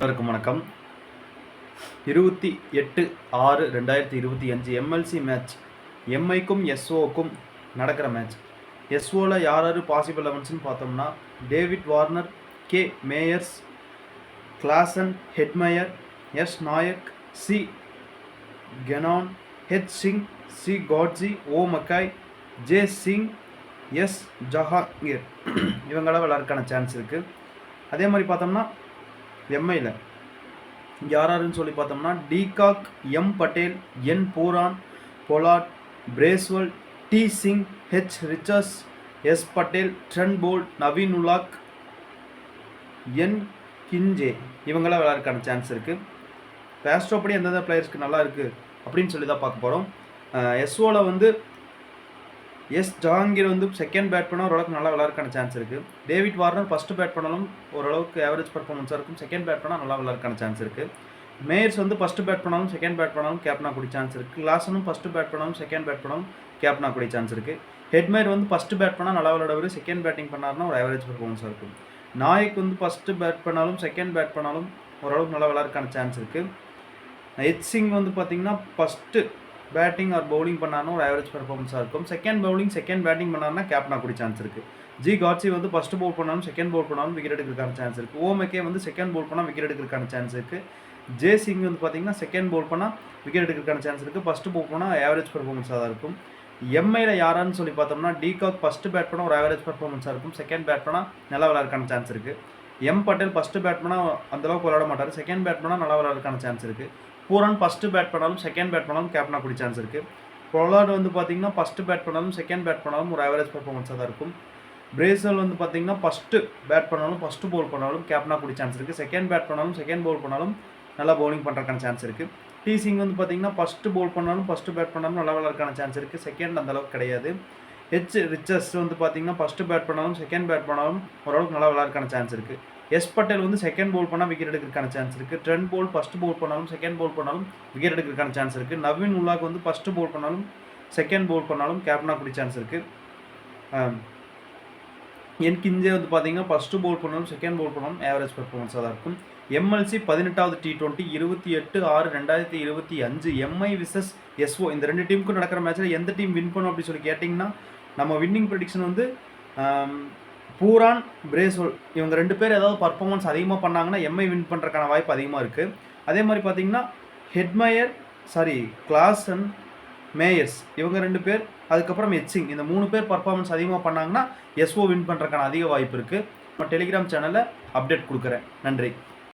அனைவருக்கும் வணக்கம். இருபத்தி எட்டு ஆறு ரெண்டாயிரத்தி இருபத்தி அஞ்சு எம்எல்சி மேட்ச் எம்ஐக்கும் எஸ்ஓக்கும் நடக்கிற மேட்ச் எஸ்ஓவில் யார் யார் பாசிபிள் லெவன்ஸ்னு பார்த்தோம்னா David Warner K Mayers Klaasen Hetmyer S Nayak C Kenan H Singh C காட்ஜி O McCoy J Singh S Jahangir இவங்களாம் விளாட்றதுக்கான சான்ஸ் இருக்குது அதே மாதிரி பார்த்தோம்னா எம்ஐயில் யார் யாருன்னு சொல்லி பார்த்தோம்னா de Kock M Patel N Pooran Pollard Bracewell T Singh H Richards S Patel Trent Boult Naveen ul Haq N கிஞ்சே. இவங்களாம் விளையாடுறதுக்கான சான்ஸ் இருக்குது பேஸ்ட்ரோப்படி எந்தெந்த பிளேயர்ஸ்க்கு நல்லா இருக்குது அப்படின்னு சொல்லி தான் பார்க்க போகிறோம் எஸ்ஓவில் வந்து எஸ் ஜஹாங்கீர் வந்து செகண்ட் பேட் பண்ணால் ஓரளவுக்கு நல்லா விளாட்றக்கான சான்ஸ் இருக்குது டேவிட் வார்னர் ஃபஸ்ட்டு பேட் பண்ணாலும் ஓரளவுக்கு ஆவரேஜ் பர்ஃபார்மன்ஸாக இருக்கும். செகண்ட் பேட் பண்ணால் நல்லா விளாட்றதுக்கான சான்ஸ் இருக்குது மேயர்ஸ் வந்து ஃபஸ்ட்டு பேட் பண்ணாலும் செகண்ட் பேட் பண்ணாலும் கேப்னா கூடிய சான்ஸ் இருக்குது லாசனும் ஃபஸ்ட்டு பேட் பண்ணாலும் செகண்ட் பேட் பண்ணாலும் கேப்னா கூடிய சான்ஸ் இருக்குது ஹெட்மேர் வந்து ஃபஸ்ட்டு பேட் பண்ணால் நல்லா விளையாடுவார் செகண்ட் பேட்டிங் பண்ணாருன்னா ஒரு ஆவரேஜ் பர்ஃபார்மன்ஸாக இருக்கும். நாயக் வந்து ஃபஸ்ட்டு பேட் பண்ணாலும் செகண்ட் பேட் பண்ணாலும் ஓரளவுக்கு நல்லா விளாட்றக்கான சான்ஸ் இருக்குது ஹெச் சிங் வந்து பார்த்தீங்கன்னா ஃபஸ்ட்டு பேட்டிங் ஆர் பவுலிங் பண்ணாலும் ஒரு ஆவரேஜ் பெர்ஃபார்மன்ஸாக இருக்கும். செகண்ட் பவுலிங் செகண்ட் பேட்டிங் பண்ணாருன்னா கேப்னா கூட சான்ஸ் இருக்குது ஜி காட்சி வந்து ஃபஸ்ட்டு பவுல் பண்ணாலும் செகண்ட் பவுல் பண்ணாலும் விக்கெட் எடுக்கிறதுக்கான சான்ஸ் இருக்குது ஓமேக்கே வந்து செகண்ட் பவுல் பண்ணால் விக்கெட் எடுக்கிறதுக்கான சான்ஸ் இருக்குது ஜே சிங் வந்து பார்த்தீங்கன்னா செகண்ட் பவுல் பண்ணால் விக்கெட் எடுக்கிறதுக்கான சான்ஸ் இருக்குது ஃபஸ்ட்டு பவுல் பண்ணால் ஆவரேஜ் பெர்ஃபார்மன்ஸாக தான் இருக்கும். எம்ஐயில் யாரான்னு சொல்லி பார்த்தோம்னா டிகாக் ஃபஸ்ட்டு பேட் பண்ணால் ஒரு ஆவரேஜ் பெர்ஃபார்மன்ஸாக இருக்கும். செகண்ட் பேட் பண்ணால் நல்லா விளையாடுறதுக்கான சான்ஸ் இருக்குது எம் பட்டேல் ஃபஸ்ட்டு பேட் பண்ணால் அந்தளவுக்கு விளையாட மாட்டார். செகண்ட் பேட் பண்ணால் நல்லா விளையாடுறதுக்கான சான்ஸ் இருக்குது பூரன் ஃபஸ்ட்டு பேட் பண்ணாலும் செகண்ட் பேட் பண்ணாலும் கேப்னா கூடிய சான்ஸ் இருக்குது பொலார்டு வந்து பார்த்தீங்கன்னா ஃபஸ்ட்டு பேட் பண்ணாலும் செகண்ட் பேட் பண்ணாலும் ஒரு ஆவரேஜ் பர்ஃபார்மன்ஸாக தான் இருக்கும். பிரேசல் வந்து பார்த்திங்கன்னா ஃபஸ்ட்டு பேட் பண்ணாலும் ஃபஸ்ட்டு பவுல் பண்ணாலும் கேப்டனாக கூடிய சான்ஸ் இருக்குது செகண்ட் பேட் பண்ணாலும் செகண்ட் பவுல் பண்ணாலும் நல்லா பவுலிங் பண்ணுறக்கான சான்ஸ் இருக்குது டி சிங் வந்து பார்த்தீங்கன்னா ஃபஸ்ட்டு பவுல் பண்ணாலும் ஃபஸ்ட்டு பேட் பண்ணாலும் நல்லா விளாட்றக்கான சான்ஸ் இருக்குது செகண்ட் அந்த அளவுக்கு கிடையாது. ஹெச் ரிச்சர்ஸ் வந்து பார்த்தீங்கன்னா ஃபஸ்ட்டு பேட் பண்ணாலும் செகண்ட் பேட் பண்ணாலும் ஓரளவுக்கு நல்லா விளாட்றக்கான சான்ஸ் இருக்குது எஸ் பட்டேல் வந்து செகண்ட் பவுல் பண்ணால் விக்கெட் எடுக்கிறதுக்கான சான்ஸ் இருக்குது ட்ரெண்ட் பவுல் ஃபர்ஸ்ட் பவுல் பண்ணாலும் செகண்ட் பவுல் பண்ணாலும் விக்கெட் எடுக்கிறதுக்கான சான்ஸ் இருக்குது நவீன் உல்லாக் வந்து ஃபஸ்ட்டு பவுல் பண்ணாலும் செகண்ட் பவுல் பண்ணாலும் கேப்னா கூடிய சான்ஸ் இருக்குது என் கிஞ்சே வந்து பார்த்தீங்கன்னா ஃபஸ்ட்டு பவுல் பண்ணாலும் செகண்ட் பவுல் பண்ணாலும் ஆவரேஜ் பெர்ஃபார்மன்ஸாக தான் இருக்கும். எம்எல்சி பதினெட்டாவது டி டுவெண்ட்டி இருபத்தி எட்டு ஆறு ரெண்டாயிரத்தி இருபத்தி அஞ்சு எம்ஐ விசஸ் எஸ்ஓ இந்த ரெண்டு டீமுக்கும் நடக்கிற மேட்ச்சில் எந்த டீம் வின் பண்ணும் அப்படின்னு சொல்லி கேட்டிங்கன்னா நம்ம வின்னிங் ப்ரெடிக்ஷன் வந்து பூரான் பிரேசோல் இவங்க ரெண்டு பேர் ஏதாவது பர்ஃபார்மன்ஸ் அதிகமாக பண்ணாங்கன்னா எம்ஐ வின் பண்ணுறதுக்கான வாய்ப்பு அதிகமாக இருக்குது அதே மாதிரி பார்த்தீங்கன்னா ஹெட்மயர் சாரி கிளாசன் மேயர்ஸ் இவங்க ரெண்டு பேர் அதுக்கப்புறம் எச்சிங் இந்த மூணு பேர் பர்ஃபார்மன்ஸ் அதிகமாக பண்ணாங்கன்னா எஸ்ஓ வின் பண்ணுறதுக்கான அதிக வாய்ப்பு இருக்குது நம்ம டெலிகிராம் சேனலில் அப்டேட் கொடுக்குறேன். நன்றி.